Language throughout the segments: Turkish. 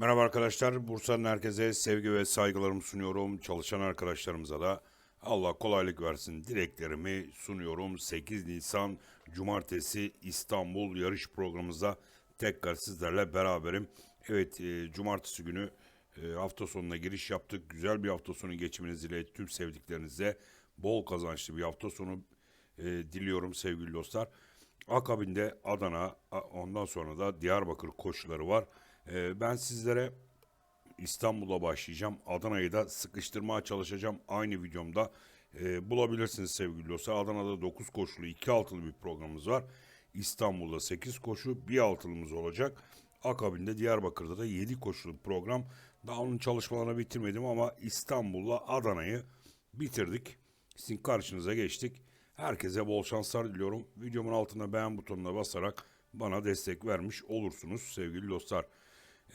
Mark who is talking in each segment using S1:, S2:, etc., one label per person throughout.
S1: Merhaba arkadaşlar. Bursa'nın herkese sevgi ve saygılarımı sunuyorum. Çalışan arkadaşlarımıza da Allah kolaylık versin dileklerimi sunuyorum. 8 Nisan Cumartesi İstanbul yarış programımızda tekrar sizlerle beraberim. Evet, e, Cumartesi günü e, hafta sonuna giriş yaptık. Güzel bir hafta sonu geçiminiz dileğiyle tüm sevdiklerinize bol kazançlı bir hafta sonu e, diliyorum sevgili dostlar. Akabinde Adana, ondan sonra da Diyarbakır koşuları var. E, ben sizlere İstanbul'a başlayacağım. Adana'yı da sıkıştırmaya çalışacağım. Aynı videomda e, bulabilirsiniz sevgili dostlar. Adana'da 9 koşulu 2 altılı bir programımız var. İstanbul'da 8 koşu bir altılımız olacak. Akabinde Diyarbakır'da da 7 koşulu program. Daha onun çalışmalarını bitirmedim ama İstanbul'la Adana'yı bitirdik. Sizin karşınıza geçtik. Herkese bol şanslar diliyorum. Videomun altına beğen butonuna basarak bana destek vermiş olursunuz sevgili dostlar.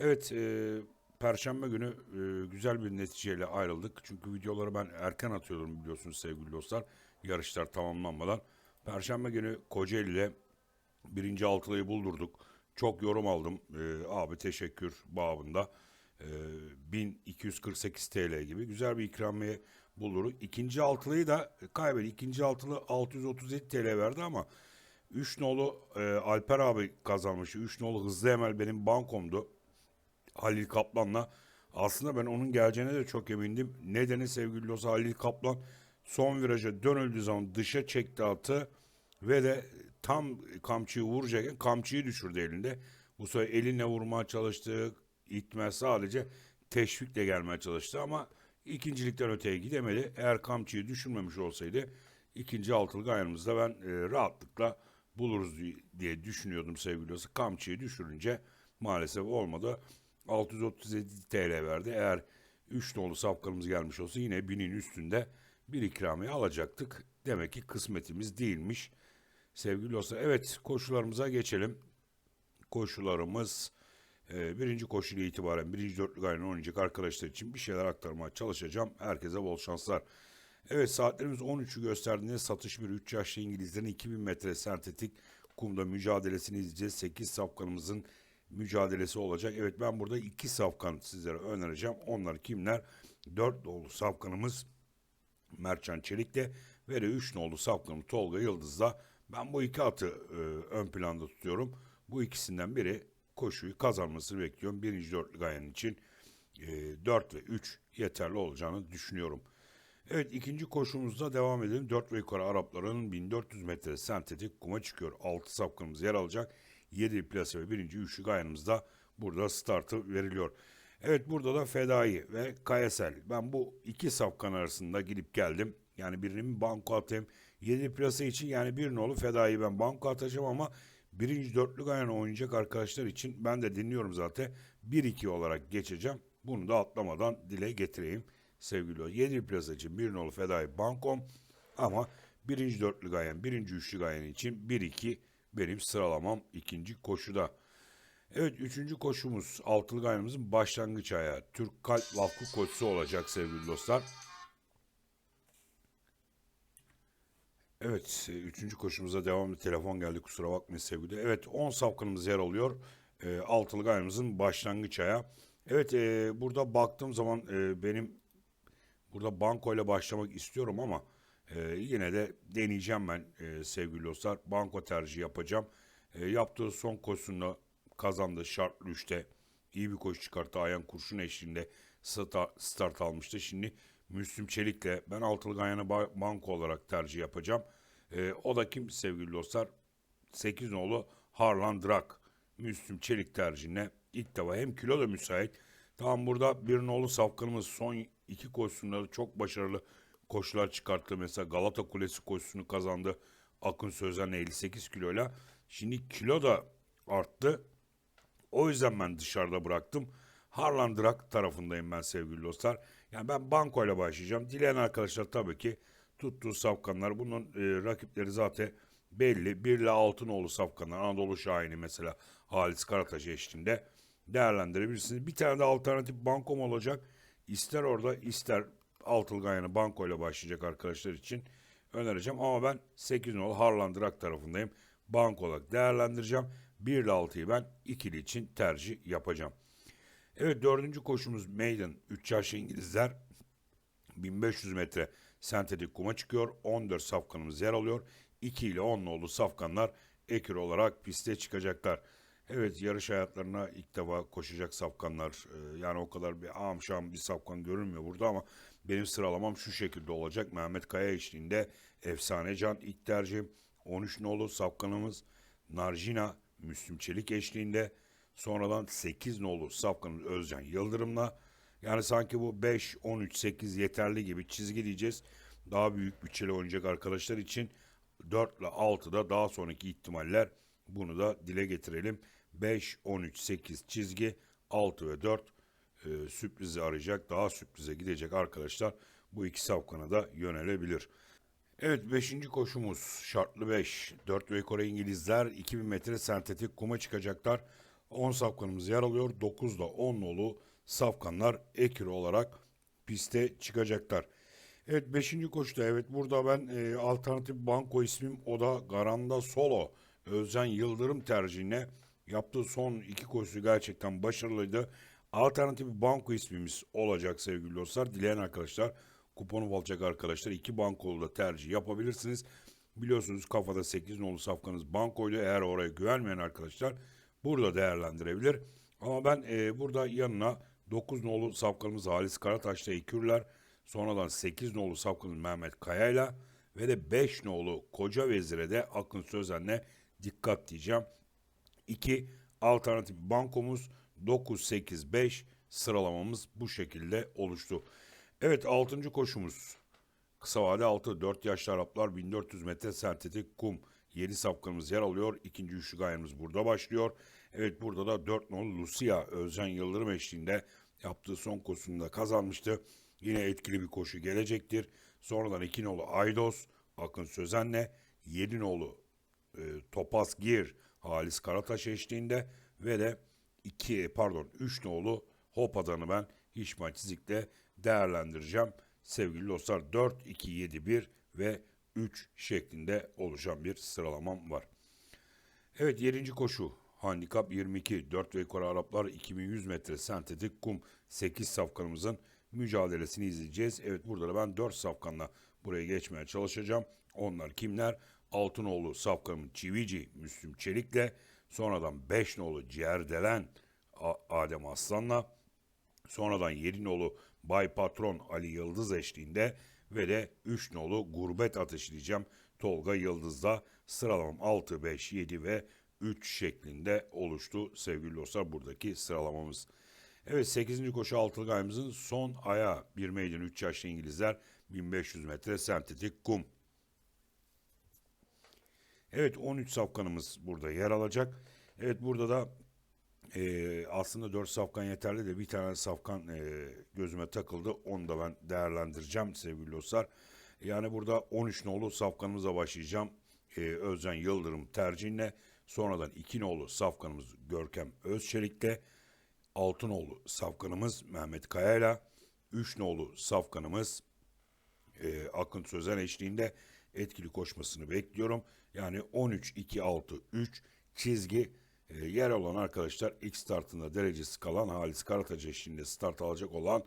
S1: Evet, e, Perşembe günü e, güzel bir neticeyle ayrıldık. Çünkü videoları ben erken atıyordum biliyorsunuz sevgili dostlar. Yarışlar tamamlanmadan. Perşembe günü Kocaeli'de birinci altılıyı buldurduk. Çok yorum aldım. E, abi teşekkür babında. E, 1248 TL gibi güzel bir ikramiye buldurduk. İkinci altılıyı da kaybetti. İkinci altılı 637 TL verdi ama 3 nolu e, Alper abi kazanmıştı. 3 nolu Hızlı Emel benim bankomdu. Halil Kaplan'la. Aslında ben onun geleceğine de çok emindim. Nedeni sevgili dostlar Halil Kaplan son viraja dönüldüğü zaman dışa çekti atı ve de tam kamçıyı vuracakken kamçıyı düşürdü elinde. Bu sefer elinle vurmaya çalıştı. itme sadece teşvikle gelmeye çalıştı ama ikincilikten öteye gidemedi. Eğer kamçıyı düşürmemiş olsaydı ikinci altılık ayarımızda ben e, rahatlıkla buluruz diye- düşünüyordum sevgili dostlar. Kamçıyı düşürünce maalesef olmadı. 637 TL verdi. Eğer 3 nolu safkanımız gelmiş olsa yine 1000'in üstünde bir ikramiye alacaktık. Demek ki kısmetimiz değilmiş. Sevgili dostlar evet koşularımıza geçelim. Koşularımız e, birinci koşuyla itibaren birinci dörtlük aynen oynayacak arkadaşlar için bir şeyler aktarmaya çalışacağım. Herkese bol şanslar. Evet saatlerimiz 13'ü gösterdiğinde satış bir 3 yaşlı İngilizlerin 2000 metre sentetik kumda mücadelesini izleyeceğiz. 8 safkanımızın mücadelesi olacak. Evet ben burada 2 safkan sizlere önereceğim. Onlar kimler? 4 dolu safkanımız Mertcan Çelik'te ve de 3 nolu safkanım Tolga Yıldız'da. Ben bu iki atı e, ön planda tutuyorum. Bu ikisinden biri koşuyu kazanmasını bekliyorum. Birinci dörtlük ayağın için e, 4 ve 3 yeterli olacağını düşünüyorum. Evet ikinci koşumuzda devam edelim. 4 ve yukarı Arapların 1400 metre sentetik kuma çıkıyor. 6 safkanımız yer alacak. 7 plase ve birinci üçlük ayağımızda burada startı veriliyor. Evet burada da Fedai ve Kayasel. Ben bu iki safkan arasında gidip geldim. Yani birini banko atayım. 7 plase için yani bir nolu Fedai ben banko atacağım ama birinci dörtlük ayağına oynayacak arkadaşlar için ben de dinliyorum zaten. 1-2 olarak geçeceğim. Bunu da atlamadan dile getireyim sevgili o. 7 plase için bir nolu Fedai bankom ama birinci dörtlük ayağın, birinci üçlük ayağın için 1-2 benim sıralamam ikinci koşuda. Evet üçüncü koşumuz altılık ayağımızın başlangıç ayağı. Türk Kalp Vakfı koşusu olacak sevgili dostlar. Evet, e, üçüncü koşumuza devam bir telefon geldi kusura bakmayın sevgili. Evet, 10 safkanımız yer alıyor. E, altılık ayağımızın başlangıç ayağı. Evet, e, burada baktığım zaman e, benim burada bankoyla başlamak istiyorum ama e, yine de deneyeceğim ben e, sevgili dostlar. Banko tercihi yapacağım. E, yaptığı son koşusunda kazandı şartlı üçte. iyi bir koşu çıkarttı. Ayhan Kurşun eşliğinde start, start almıştı. Şimdi Müslüm Çelik'le ben altılı ba- banko olarak tercih yapacağım. E, o da kim sevgili dostlar? 8 nolu Harlan Drak. Müslüm Çelik tercihine ilk defa hem kilo da müsait. Tamam burada bir nolu safkanımız son iki koşusunda da çok başarılı koşular çıkarttı. Mesela Galata Kulesi koşusunu kazandı. Akın Sözen 58 kiloyla. Şimdi kilo da arttı. O yüzden ben dışarıda bıraktım. Harlan Drak tarafındayım ben sevgili dostlar. Yani ben bankoyla başlayacağım. Dileyen arkadaşlar tabii ki tuttuğu safkanlar. Bunun e, rakipleri zaten belli. 1 ile Altınoğlu safkanlar. Anadolu Şahin'i mesela Halis Karataş eşliğinde değerlendirebilirsiniz. Bir tane de alternatif bankom olacak. İster orada ister Altılganyan'ı bankoyla başlayacak arkadaşlar için önereceğim. Ama ben 8 nolu Harlan Drak tarafındayım. Banko olarak değerlendireceğim. 1 ile 6'yı ben ikili için tercih yapacağım. Evet dördüncü koşumuz Maiden 3 yaşlı İngilizler 1500 metre sentetik kuma çıkıyor. 14 safkanımız yer alıyor. 2 ile 10 nolu safkanlar ekür olarak piste çıkacaklar. Evet yarış hayatlarına ilk defa koşacak safkanlar e, yani o kadar bir ağam şam bir safkan görünmüyor burada ama benim sıralamam şu şekilde olacak. Mehmet Kaya eşliğinde Efsane Can ilk tercihim. 13 nolu safkanımız Narjina Müslüm Çelik eşliğinde. Sonradan 8 nolu safkanımız Özcan Yıldırım'la. Yani sanki bu 5, 13, 8 yeterli gibi çizgi diyeceğiz. Daha büyük bütçeli oynayacak arkadaşlar için 4 ile 6'da daha sonraki ihtimaller bunu da dile getirelim. 5, 13, 8 çizgi 6 ve 4 e, sürprizi arayacak daha sürprize gidecek arkadaşlar bu iki safkana da yönelebilir. Evet 5. koşumuz şartlı 5. 4 ve Kore İngilizler 2000 metre sentetik kuma çıkacaklar. 10 safkanımız yer alıyor. 9 da 10 nolu safkanlar ekür olarak piste çıkacaklar. Evet 5. koşuda evet burada ben e, alternatif banko ismim o da Garanda Solo. Özcan Yıldırım tercihine yaptığı son iki koşusu gerçekten başarılıydı. Alternatif banko ismimiz olacak sevgili dostlar. Dileyen arkadaşlar kuponu alacak arkadaşlar iki bankolu da tercih yapabilirsiniz. Biliyorsunuz kafada 8 nolu safkanız bankoyla eğer oraya güvenmeyen arkadaşlar burada değerlendirebilir. Ama ben e, burada yanına 9 nolu safkanımız Halis Karataş'ta ikürler. Sonradan 8 nolu safkanımız Mehmet Kaya'yla ve de 5 nolu Koca Vezir'e de Akın Sözen'le dikkat diyeceğim. 2 alternatif bankomuz 9-8-5 sıralamamız bu şekilde oluştu. Evet 6. koşumuz. Kısa vade 6 4 yaşlı Araplar 1400 metre sentetik kum 7 safkanımız yer alıyor. İkinci üçlü gayemiz burada başlıyor. Evet burada da 4 nolu Lucia Özcan Yıldırım eşliğinde yaptığı son koşusunda kazanmıştı. Yine etkili bir koşu gelecektir. Sonradan 2 nolu Aydos Akın Sözen'le 7 nolu e, Topaz Gir Halis Karataş eşliğinde ve de 2 pardon 3 nolu Hopa'danı ben İşmal Çizik'le değerlendireceğim. Sevgili dostlar 4, 2, 7, 1 ve 3 şeklinde oluşan bir sıralamam var. Evet 7. koşu handikap 22 4 ve yukarı Araplar 2100 metre sentetik kum 8 safkanımızın mücadelesini izleyeceğiz. Evet burada da ben 4 safkanla buraya geçmeye çalışacağım. Onlar kimler? Altınoğlu safkanımın Çivici Müslüm Çelik'le sonradan 5 nolu Ciğerdelen Adem Aslan'la sonradan 7 nolu Bay Patron Ali Yıldız eşliğinde ve de 3 nolu Gurbet ateşleyeceğim Tolga Yıldız'da sıralamam 6, 5, 7 ve 3 şeklinde oluştu sevgili dostlar buradaki sıralamamız. Evet 8. koşu altılı gayemizin son aya bir meydan 3 yaşlı İngilizler 1500 metre sentetik kum. Evet 13 safkanımız burada yer alacak. Evet burada da e, aslında 4 safkan yeterli de bir tane safkan e, gözüme takıldı. Onu da ben değerlendireceğim sevgili dostlar. Yani burada 13 nolu safkanımıza başlayacağım. E, Özcan Yıldırım tercihine. Sonradan 2 nolu safkanımız Görkem Özçelik'te. 6 nolu safkanımız Mehmet Kaya'yla. 3 nolu safkanımız e, Akın Sözen eşliğinde etkili koşmasını bekliyorum. Yani 13-2-6-3 çizgi e, yer alan arkadaşlar ilk startında derecesi kalan Halis Karataş eşliğinde start alacak olan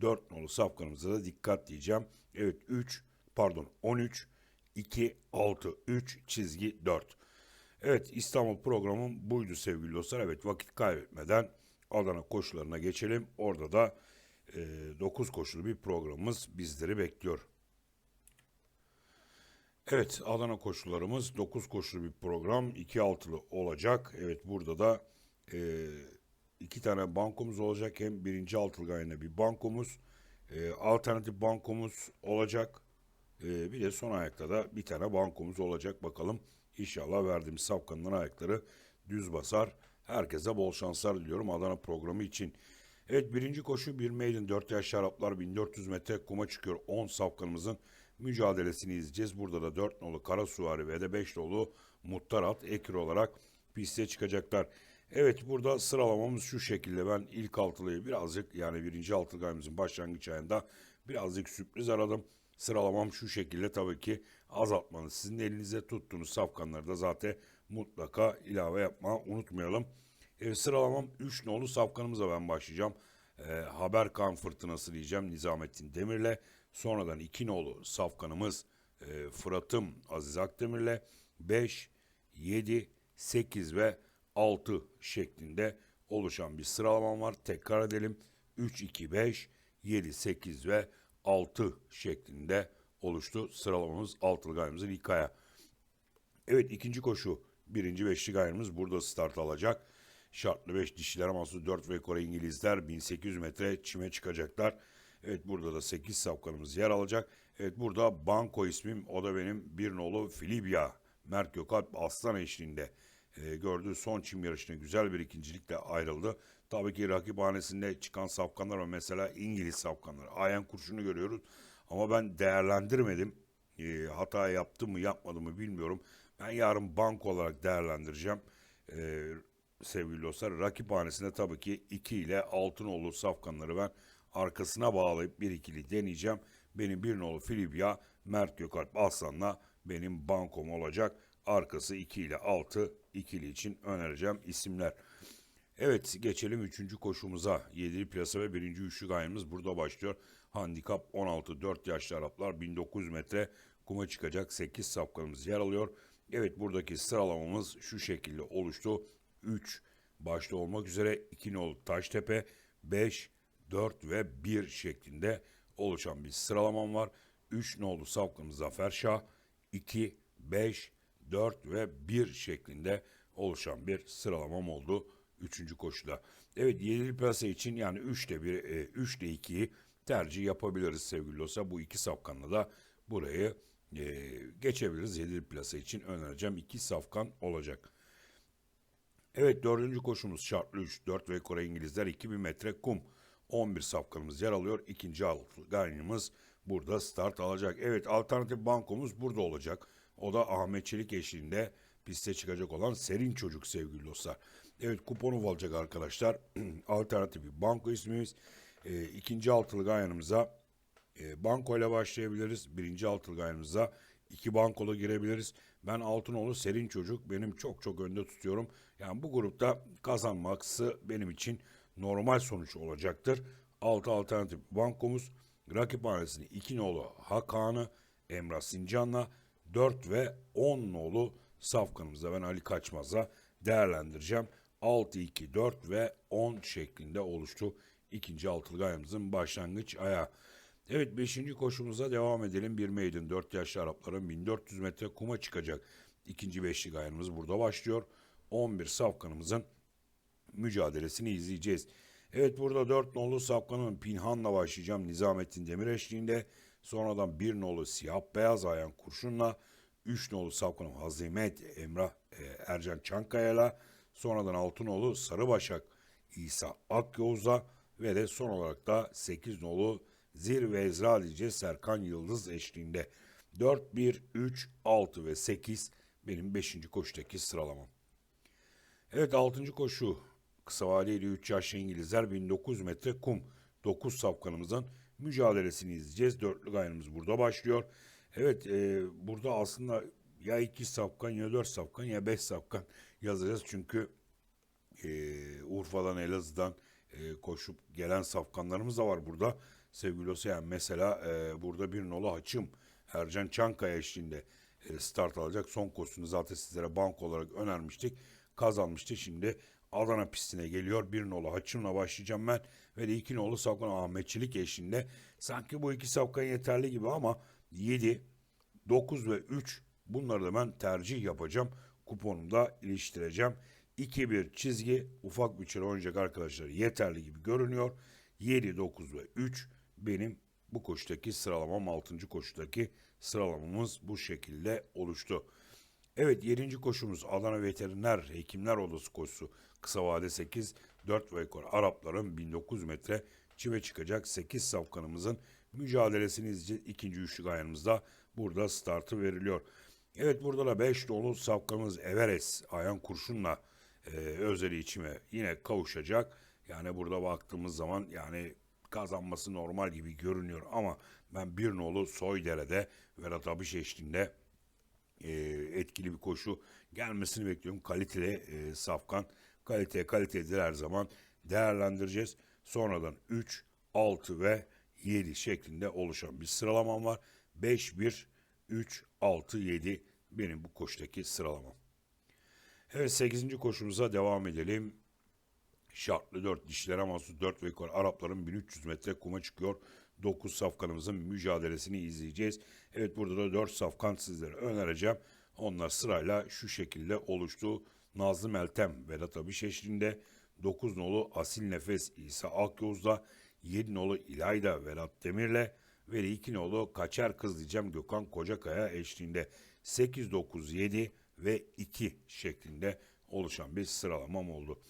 S1: 4 nolu safkanımıza da dikkat diyeceğim. Evet 3 pardon 13 2 6 3 çizgi 4. Evet İstanbul programım buydu sevgili dostlar. Evet vakit kaybetmeden Adana koşularına geçelim. Orada da e, 9 koşulu bir programımız bizleri bekliyor. Evet Adana koşularımız 9 koşulu bir program 2 altılı olacak. Evet burada da e, iki tane bankomuz olacak. Hem birinci altılı gayene bir bankomuz e, alternatif bankomuz olacak. E, bir de son ayakta da bir tane bankomuz olacak. Bakalım inşallah verdiğimiz safkanların ayakları düz basar. Herkese bol şanslar diliyorum Adana programı için. Evet birinci koşu bir maiden 4 yaş Araplar 1400 metre kuma çıkıyor. 10 safkanımızın mücadelesini izleyeceğiz. Burada da 4 nolu Karasuvari ve de 5 nolu Muttarat ekür olarak piste çıkacaklar. Evet burada sıralamamız şu şekilde. Ben ilk altılıyı birazcık yani birinci altılı başlangıç ayında birazcık sürpriz aradım. Sıralamam şu şekilde tabii ki azaltmanız. Sizin elinize tuttuğunuz safkanları da zaten mutlaka ilave yapma unutmayalım. Evet, sıralamam 3 nolu safkanımıza ben başlayacağım. Ee, Haberkan fırtınası diyeceğim Nizamettin Demir'le. Sonradan 2 nolu safkanımız e, Fırat'ım Aziz Akdemir'le. 5, 7, 8 ve 6 şeklinde oluşan bir sıralamam var. Tekrar edelim. 3, 2, 5, 7, 8 ve 6 şeklinde oluştu. Sıralamamız altılı gayemizin ilk aya. Evet ikinci koşu. Birinci beşli gayrımız burada start alacak. Şartlı 5 dişiler mahsus 4 ve Kore İngilizler 1800 metre çime çıkacaklar. Evet burada da 8 safkanımız yer alacak. Evet burada Banko ismim o da benim bir nolu Filibya. Mert Gökalp Aslan eşliğinde e, gördüğü son çim yarışına güzel bir ikincilikle ayrıldı. Tabii ki rakip hanesinde çıkan safkanlar var. Mesela İngiliz safkanlar. Ayan kurşunu görüyoruz. Ama ben değerlendirmedim. E, hata yaptım mı yapmadım mı bilmiyorum. Ben yarın bank olarak değerlendireceğim. E, sevgili dostlar. Rakip hanesinde tabii ki 2 ile altın nolu safkanları ben arkasına bağlayıp bir ikili deneyeceğim. Benim bir nolu Filibya, Mert Gökalp Aslan'la benim bankom olacak. Arkası 2 ile 6 ikili için önereceğim isimler. Evet geçelim 3. koşumuza. 7'li plasa ve 1. üçlü gayemiz burada başlıyor. Handikap 16 4 yaşlı Araplar 1900 metre kuma çıkacak 8 safkanımız yer alıyor. Evet buradaki sıralamamız şu şekilde oluştu. 3 başta olmak üzere 2 nolu Taştepe 5, 4 ve 1 şeklinde oluşan bir sıralamam var. 3 nolu safkanımız Zafer Şah 2, 5, 4 ve 1 şeklinde oluşan bir sıralamam oldu 3. koşuda. Evet 7'li plase için yani 3'te 1, 3'te 2'yi tercih yapabiliriz sevgili dostlar. Bu iki safkanla da burayı e, geçebiliriz. 7'li plase için önereceğim 2 safkan olacak. Evet dördüncü koşumuz şartlı 3, 4 ve Kore İngilizler 2000 metre kum. 11 safkanımız yer alıyor. İkinci altı gaynımız burada start alacak. Evet alternatif bankomuz burada olacak. O da Ahmet Çelik eşliğinde piste çıkacak olan Serin Çocuk sevgili dostlar. Evet kuponu alacak arkadaşlar. alternatif bir banko ismimiz. E, ikinci altılı gayanımıza e, banko ile başlayabiliriz. Birinci altılı gayanımıza iki bankolu girebiliriz. Ben Altınoğlu Serin Çocuk benim çok çok önde tutuyorum. Yani bu grupta kazanması benim için normal sonuç olacaktır. 6 alternatif bankomuz rakip hanesini 2 nolu Hakan'ı Emrah Sincan'la 4 ve 10 nolu safkanımızda ben Ali Kaçmaz'la değerlendireceğim. 6, 2, 4 ve 10 şeklinde oluştu. ikinci altılı gayamızın başlangıç ayağı. Evet 5. koşumuza devam edelim. Bir maiden 4 yaşlı Arapların 1400 metre kuma çıkacak. İkinci beşli gayanımız burada başlıyor. 11 safkanımızın mücadelesini izleyeceğiz. Evet burada 4 nolu safkanın Pinhan'la başlayacağım. Nizamettin Demir eşliğinde. Sonradan 1 nolu siyah beyaz ayan kurşunla. 3 nolu safkanın Hazimet Emrah e, Ercan Çankaya'la. Sonradan 6 nolu Sarı Başak İsa Akyoz'la. Ve de son olarak da 8 nolu Zir ve Ezra diyeceğiz Serkan Yıldız eşliğinde. 4, 1, 3, 6 ve 8 benim 5. koşudaki sıralamam. Evet 6. koşu kısa vadeli 3 yaşlı İngilizler 1900 metre kum 9 safkanımızın mücadelesini izleyeceğiz. Dörtlü gayrımız burada başlıyor. Evet e, burada aslında ya 2 safkan ya 4 safkan ya 5 safkan yazacağız. Çünkü e, Urfa'dan Elazığ'dan e, koşup gelen safkanlarımız da var burada. Sevgili olsa yani mesela e, burada bir nolu haçım Ercan Çankaya eşliğinde e, start alacak. Son koşusunu zaten sizlere bank olarak önermiştik. Kazanmıştı. Şimdi Adana pistine geliyor. Bir nolu haçımla başlayacağım ben. Ve de iki nolu Savkan Ahmetçilik eşliğinde. Sanki bu iki Savkan yeterli gibi ama 7, 9 ve 3 bunları da ben tercih yapacağım. Kuponumda iliştireceğim. 2-1 çizgi ufak bütçeli oynayacak arkadaşlar yeterli gibi görünüyor. 7, 9 ve 3 benim bu koşudaki sıralamam 6. koşudaki sıralamamız bu şekilde oluştu. Evet 7. koşumuz Adana Veteriner Hekimler Odası koşusu. Kısa vade 8, 4 ve yukarı Arapların 1900 metre çive çıkacak 8 safkanımızın mücadelesini izleyeceğiz. İkinci üçlü gayanımızda burada startı veriliyor. Evet burada da 5 dolu safkanımız Everest Ayan Kurşun'la e, özeli içime yine kavuşacak. Yani burada baktığımız zaman yani kazanması normal gibi görünüyor ama ben bir nolu Soydere'de Vedat Abiş eşliğinde e, etkili bir koşu gelmesini bekliyorum. Kaliteli e, safkan Kaliteye kalitedir her zaman değerlendireceğiz. Sonradan 3, 6 ve 7 şeklinde oluşan bir sıralamam var. 5, 1, 3, 6, 7 benim bu koştaki sıralamam. Evet 8. koşumuza devam edelim. Şartlı 4 dişlere mahsus 4 ve yukarı Arapların 1300 metre kuma çıkıyor. 9 safkanımızın mücadelesini izleyeceğiz. Evet burada da 4 safkan sizlere önereceğim. Onlar sırayla şu şekilde oluştu. Nazlı Meltem Vedat Abiş eşliğinde 9 nolu Asil Nefes İsa Akyoz'da 7 nolu İlayda Vedat Demir'le ve 2 nolu Kaçer Kız diyeceğim Gökhan Kocakaya eşliğinde 8, 9, 7 ve 2 şeklinde oluşan bir sıralamam oldu.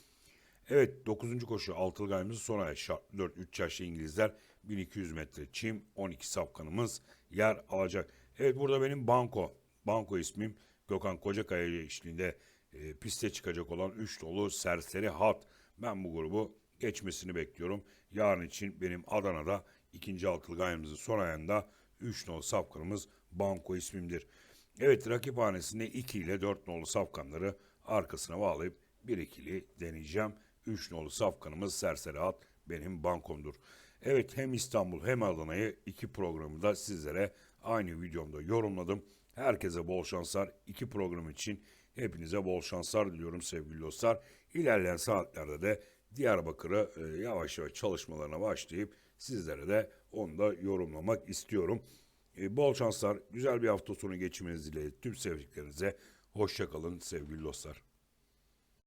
S1: Evet 9. koşu altılı gaymızın son ayağı şart 4 3 yaşlı İngilizler 1200 metre çim 12 safkanımız yer alacak. Evet burada benim banko banko ismim Gökhan Kocakaya eşliğinde e, piste çıkacak olan 3 dolu serseri hat. Ben bu grubu geçmesini bekliyorum. Yarın için benim Adana'da ikinci altılı gaymızın son ayında 3 nolu safkanımız banko ismimdir. Evet rakip hanesinde 2 ile 4 nolu safkanları arkasına bağlayıp bir ikili deneyeceğim. 3 nolu safkanımız Serseri At benim bankomdur. Evet hem İstanbul hem Adana'yı iki programı da sizlere aynı videomda yorumladım. Herkese bol şanslar. iki program için hepinize bol şanslar diliyorum sevgili dostlar. İlerleyen saatlerde de Diyarbakır'ı e, yavaş yavaş çalışmalarına başlayıp sizlere de onu da yorumlamak istiyorum. E, bol şanslar, güzel bir hafta sonu geçirmenizi dilerim. Tüm sevdiklerinize hoşçakalın sevgili dostlar.